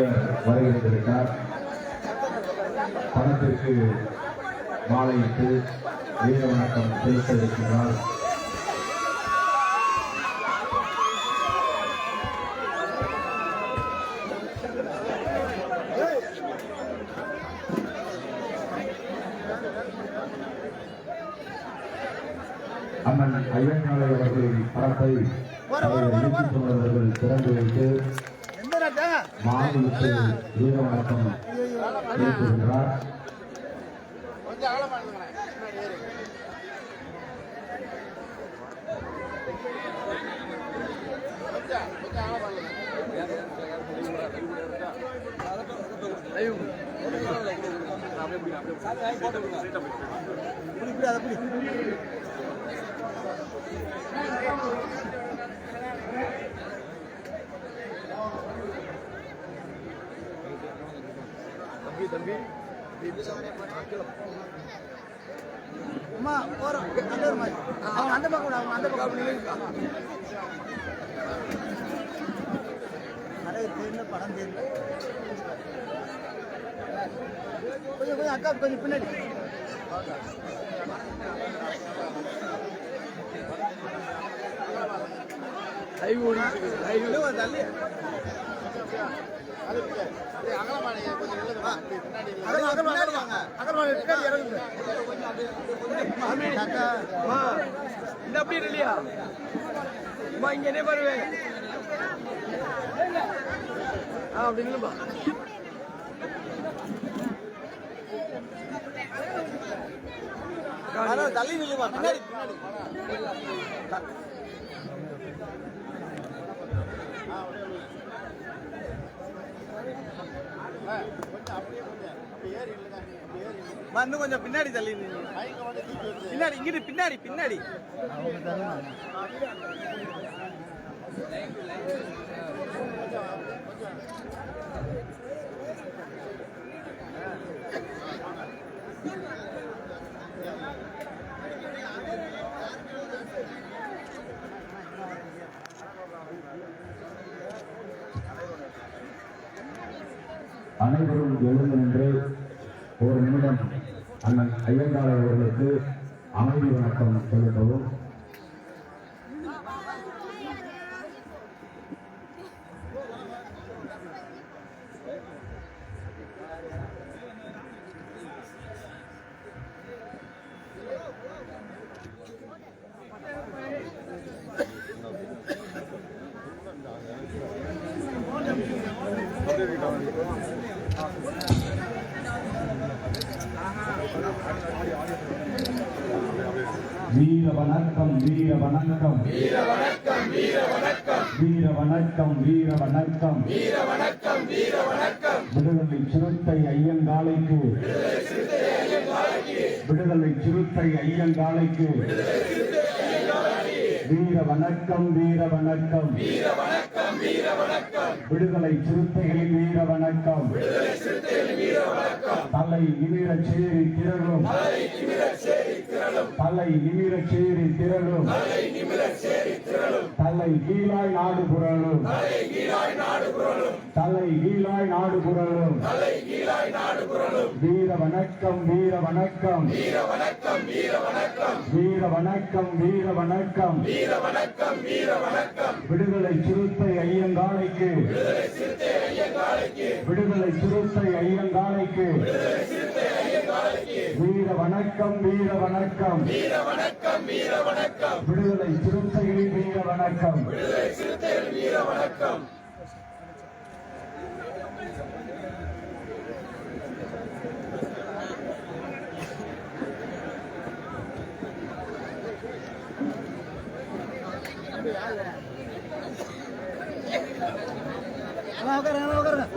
அமைச்சர் வருகின்றிருக்கிறார் பணத்திற்கு மாலையிட்டு வீர வணக்கம் செலுத்த இருக்கிறார் அம்மன் ஐயன் அவர்களின் படத்தை திறந்து வைத்து மாநிலத்தை வீர வணக்கம் ஏற்றுகிறார் அப்படியே அப்படியே புடி. அம்மா போறோம். அந்த ஒரு மாதிரி. அவங்க அந்த பக்கம் அவங்க அந்த பக்கம். நிறைய தெரியல படம் தெரியல கொஞ்சம் கொஞ்சம் அக்கா கொஞ்சம் பின்னாடி. லைவ் தள்ளி. இந்த அப்படி இல்லையா அம்மா இங்கனே பாருவேன் அப்படி இல்லைப்பா தள்ளி நில்லுமா பின்னாடி பின்னாடி அம்மா, இன்னும் கொஞ்சம் பின்னாடி தள்ளி. பின்னாடி இங்கிட்டு பின்னாடி பின்னாடி. அனைவரும் எழுந்து நின்று ஒரு நிமிடம் அண்ணன் ஐயங்காலை அவர்களுக்கு அமைதி வணக்கம் செலுத்தவும் Thank you. வீர வணக்கம் வீர வணக்கம் வீர வணக்கம் வீர வணக்கம் வீர வணக்கம் வீர வணக்கம் வீர வணக்கம் வீர வணக்கம் விடுதலை சிறுத்தை ஐயங்காலைக்கு. விடுதலை சிறுத்தை ஐயங்காலைக்கு. வீர வணக்கம் வீர வணக்கம் வீர வணக்கம் வீர வணக்கம் விடுதலை சிறுத்தைகளின் வீர வணக்கம் விடுதலை சிறுத்தைகளின் வீர வணக்கம் தலை நிமிர சேரி திரளும். தலை நிமிர சேரி திரளும். தலை கீழாய் நாடு புரளும். தலை கீழாய் நாடு புரளும் வீர வணக்கம் வீர வணக்கம். வீர வணக்கம் வீர வணக்கம். வீர வணக்கம் வீர வணக்கம். வீர வணக்கம் வீர வணக்கம். விடுதலை சிறுத்தை ஐயங்காலைக்கு. விடுதலை சிறுத்தை ஐயங்காலைக்கு. விடுதலை சிறுத்தை ஐயங்காலைக்கு. வீர வணக்கம் வீர வணக்கம். வீர வணக்கம் வீர வணக்கம். விடுதலை சிறுத்தைகளின் வீர வணக்கம். விடுதலை சிறுத்தைகளின் வீர வணக்கம். Vamos, cara, vamos, cara.